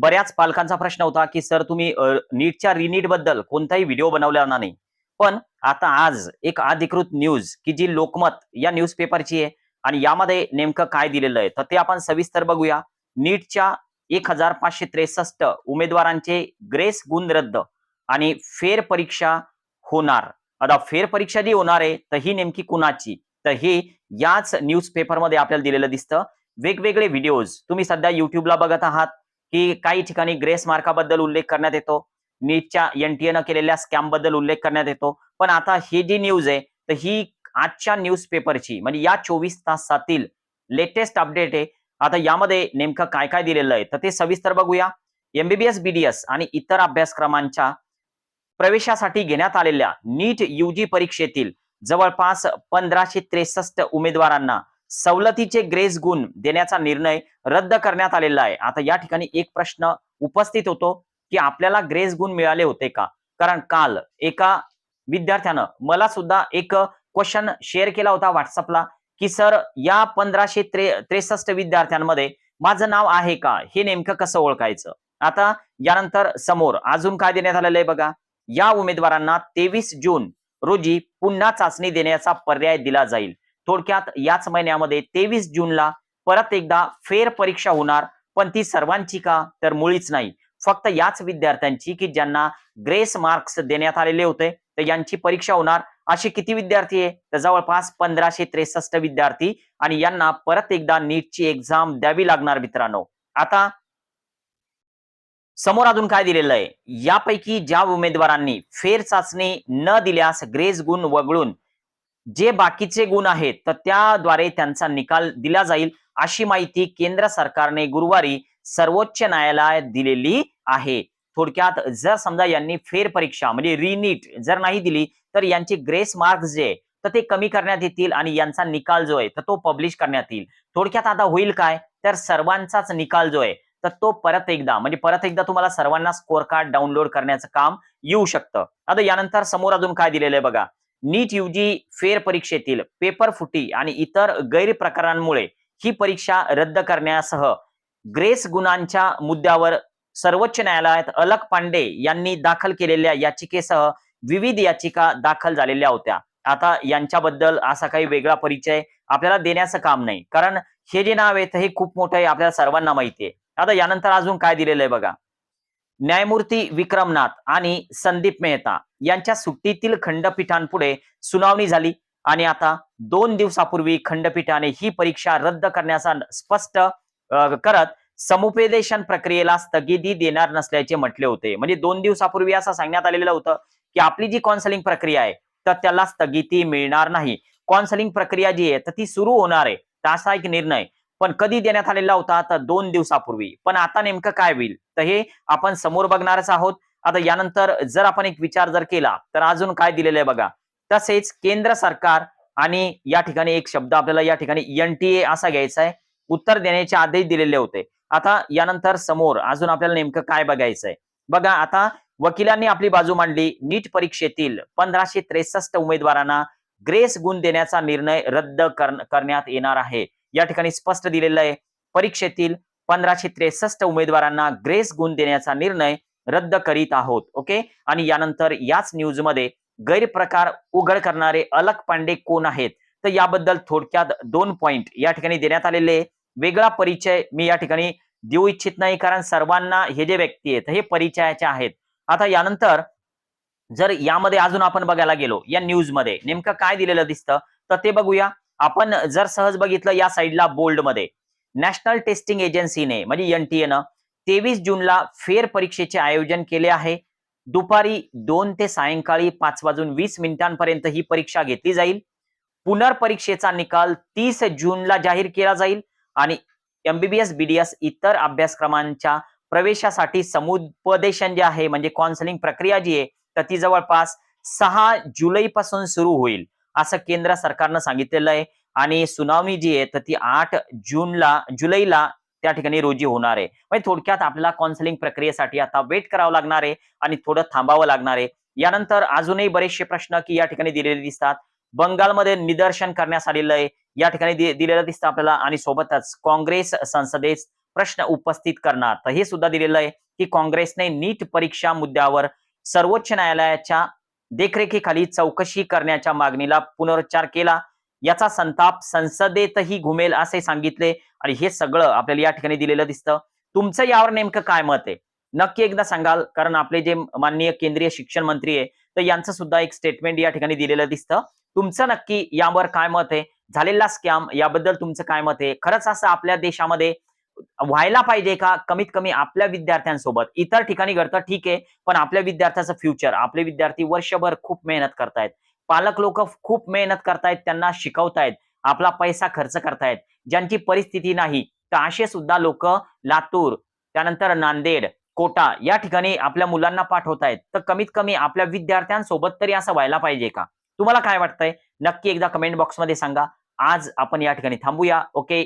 बऱ्याच पालकांचा प्रश्न होता की सर तुम्ही नीटच्या रिनीटबद्दल कोणताही व्हिडिओ बनवला नाही. पण आता आज एक अधिकृत न्यूज की जी लोकमत या न्यूज पेपरची आहे आणि यामध्ये नेमकं काय दिलेलं आहे तर ते आपण सविस्तर बघूया. नीटच्या एक हजार पाचशे त्रेसष्ट उमेदवारांचे ग्रेस गुण रद्द आणि फेर परीक्षा होणार. आता फेर परीक्षा जी होणार आहे तर ही नेमकी कुणाची? तर हे याच न्यूज पेपरमध्ये आपल्याला दिलेलं दिसतं. वेगवेगळे व्हिडिओज तुम्ही सध्या युट्यूबला बघत आहात. की काही ठिकाणी ग्रेस मार्काबद्दल उल्लेख करण्यात येतो. नीटच्या एनटीएनं केलेल्या स्कॅमबद्दल उल्लेख करण्यात येतो. पण आता ही जी न्यूज आहे तर ही आजच्या न्यूज पेपरची म्हणजे या चोवीस तासातील लेटेस्ट अपडेट आहे. आता यामध्ये नेमकं काय काय दिलेलं आहे तर ते सविस्तर बघूया. एमबीबीएस बीडीएस आणि इतर अभ्यासक्रमांच्या प्रवेशासाठी घेण्यात आलेल्या नीट यूजी परीक्षेतील जवळपास पंधराशे त्रेसष्ट उमेदवारांना सवलतीचे ग्रेस गुण देण्याचा निर्णय रद्द करण्यात आलेला आहे. आता या ठिकाणी एक प्रश्न उपस्थित होतो की आपल्याला ग्रेस गुण मिळाले होते का? कारण काल एका विद्यार्थ्यानं मला सुद्धा एक क्वेश्चन शेअर केला होता व्हॉट्सअपला की सर या पंधराशे त्रे त्रेसष्ट विद्यार्थ्यांमध्ये माझं नाव आहे का? हे नेमकं कसं ओळखायचं? आता यानंतर समोर अजून काय देण्यात आलेलं आहे बघा. या उमेदवारांना तेवीस जून रोजी पुन्हा चाचणी देण्याचा पर्याय दिला जाईल. थोडक्यात याच महिन्यामध्ये तेवीस जूनला परत एकदा फेर परीक्षा होणार पण ती सर्वांची का? तर मुळीच नाही. फक्त याच विद्यार्थ्यांची की ज्यांना ग्रेस मार्क्स देण्यात आलेले होते तर यांची परीक्षा होणार. असे किती विद्यार्थी आहे? तर जवळपास पंधराशे त्रेसष्ट विद्यार्थी आणि यांना परत एकदा नीटची एक्झाम द्यावी लागणार मित्रांनो. आता समोर अजून काय दिलेलं आहे? यापैकी ज्या उमेदवारांनी फेर चाचणी न दिल्यास ग्रेस गुण वगळून जे बाकीचे गुण आहेत तर त्याद्वारे त्यांचा निकाल दिला जाईल अशी माहिती केंद्र सरकारने गुरुवारी सर्वोच्च न्यायालयात दिलेली आहे. थोडक्यात जर समजा यांनी फेरपरीक्षा म्हणजे रिनीट जर नाही दिली तर यांचे ग्रेस मार्क्स जे आहे, तर ते कमी करण्यात येतील आणि यांचा निकाल जो आहे तर तो पब्लिश करण्यात येईल. थोडक्यात आता होईल काय? तर सर्वांचाच निकाल जो आहे तर तो परत एकदा म्हणजे परत एकदा तुम्हाला सर्वांना स्कोअर कार्ड डाउनलोड करण्याचं काम येऊ शकतं. आता यानंतर समोर अजून काय दिलेलं आहे बघा? नीट युजी फेर परीक्षेतील पेपर फुटी आणि इतर गैरप्रकारांमुळे ही परीक्षा रद्द करण्यासह ग्रेस गुणांच्या मुद्द्यावर सर्वोच्च न्यायालयात अलक पांडे यांनी दाखल केलेल्या याचिकेसह विविध याचिका दाखल झालेल्या होत्या. आता यांच्याबद्दल असा काही वेगळा परिचय आपल्याला देण्याचं काम नाही. कारण हे जे नाव आहे हे खूप मोठं आहे आपल्याला सर्वांना माहिती आहे. आता यानंतर अजून काय दिलेलं आहे बघा. न्यायमूर्ती विक्रमनाथ आणि संदीप मेहता यांच्या सुट्टीतील खंडपीठांपुढे सुनावणी झाली. आणि आता दोन दिवसापूर्वी खंडपीठाने ही परीक्षा रद्द करण्याचा स्पष्ट करत समुपदेशन प्रक्रियेला स्थगिती देणार नसल्याचे म्हटले होते. म्हणजे दोन दिवसापूर्वी असं सांगण्यात आलेलं होतं की आपली जी कॉन्सलिंग प्रक्रिया आहे तर त्याला स्थगिती मिळणार नाही. कॉन्सलिंग प्रक्रिया जी आहे तर ती सुरू होणार आहे. तर असा एक निर्णय पण कधी देण्यात आलेला होता तर दोन दिवसापूर्वी. पण आता नेमकं काय होईल? तर हे आपण समोर बघणारच आहोत. आता यानंतर जर आपण एक विचार जर केला तर अजून काय दिलेलं आहे बघा. तसेच केंद्र सरकार आणि या ठिकाणी एक शब्द आपल्याला या ठिकाणी एनटीए असा घ्यायचा आहे. उत्तर देण्याचे आदेश दिलेले होते. आता यानंतर समोर अजून आपल्याला नेमकं काय बघायचंय बघा आता वकिलांनी आपली बाजू मांडली नीट परीक्षेतील पंधराशे त्रेसष्ट उमेदवारांना ग्रेस गुण देण्याचा निर्णय रद्द करण्यात येणार आहे. या ठिकाणी स्पष्ट दिलेलं आहे. परीक्षेतील पंधराशे त्रेसष्ट उमेदवारांना ग्रेस गुण देण्याचा निर्णय रद्द करीत आहोत. ओके? आणि यानंतर याच न्यूजमध्ये गैरप्रकार उघड करणारे अलक पांडे कोण आहेत? तर याबद्दल थोडक्यात दोन पॉइंट या ठिकाणी देण्यात आलेले वेगळा परिचय मी या ठिकाणी देऊ इच्छित नाही कारण सर्वांना हे जे व्यक्ती आहेत हे परिचयाचे आहेत. आता यानंतर जर यामध्ये अजून आपण बघायला गेलो या न्यूजमध्ये नेमकं काय दिलेलं दिसतं तर ते बघूया. आपण जर सहज बघितलं या साईडला बोल्डमध्ये नॅशनल टेस्टिंग एजन्सीने म्हणजे एनटीएनं तेवीस जूनला फेर परीक्षेचे आयोजन केले आहे. दुपारी दोन ते सायंकाळी पाच वाजून वीस मिनिटांपर्यंत ही परीक्षा घेतली जाईल. पुनर्परीक्षेचा निकाल तीस जूनला जाहीर केला जाईल आणि एमबीबीएस बीडीएस इतर अभ्यासक्रमांच्या प्रवेशासाठी समुपदेशन जे आहे म्हणजे काउन्सिलिंग प्रक्रिया जी आहे तर ती जवळपास सहा जुलैपासून सुरू होईल. असं केंद्र सरकारनं सांगितलेलं आहे. आणि सुनावणी जी आहे तर ती आठ जूनला जुलैला त्या ठिकाणी रोजी होणार आहे. म्हणजे थोडक्यात आपल्याला काउन्सिलिंग प्रक्रियेसाठी आता वेट करावं लागणार आहे आणि थोडं थांबावं लागणार आहे. यानंतर अजूनही बरेचसे प्रश्न की या ठिकाणी दिलेले दिसतात. बंगालमध्ये निदर्शन करण्यास आलेलं आहे. या ठिकाणी दिलेलं दिसतं आपल्याला आणि सोबतच काँग्रेस संसदेत प्रश्न उपस्थित करणार. तर हे सुद्धा दिलेलं आहे की काँग्रेसने नीट परीक्षा मुद्द्यावर सर्वोच्च न्यायालयाच्या देखरेखीखाली चौकशी करण्याच्या मागणीला पुनरुच्चार केला. याचा संताप संसदेतही घुमेल असे सांगितले आणि हे सगळं आपल्याला या ठिकाणी दिलेलं दिसतं. तुमचं यावर नेमकं काय मत आहे? नक्की एकदा सांगाल कारण आपले जे माननीय केंद्रीय शिक्षण मंत्री आहे तर यांचं सुद्धा एक स्टेटमेंट या ठिकाणी दिलेलं दिसतं. तुमचं नक्की यावर काय मत आहे? झालेला स्कॅम याबद्दल तुमचं काय मत आहे? खरंच असं आपल्या देशामध्ये व्हायला पाहिजे का? कमीत कमी आपल्या विद्यार्थ्यांसोबत. इतर ठिकाणी घडतं ठीक आहे पण आपल्या विद्यार्थ्याचं फ्युचर आपले विद्यार्थी वर्षभर खूप मेहनत करतायत. पालक लोक खूप मेहनत करतायत त्यांना शिकवतायत आपला पैसा खर्च करतायत. ज्यांची परिस्थिती नाही तर असे सुद्धा लोक लातूर त्यानंतर नांदेड कोटा या ठिकाणी आपल्या मुलांना पाठवतायत. तर कमीत कमी आपल्या विद्यार्थ्यांसोबत तरी असं व्हायला पाहिजे का? तुम्हाला काय वाटतंय? नक्की एकदा कमेंट बॉक्समध्ये सांगा. आज आपण या ठिकाणी थांबूया. ओके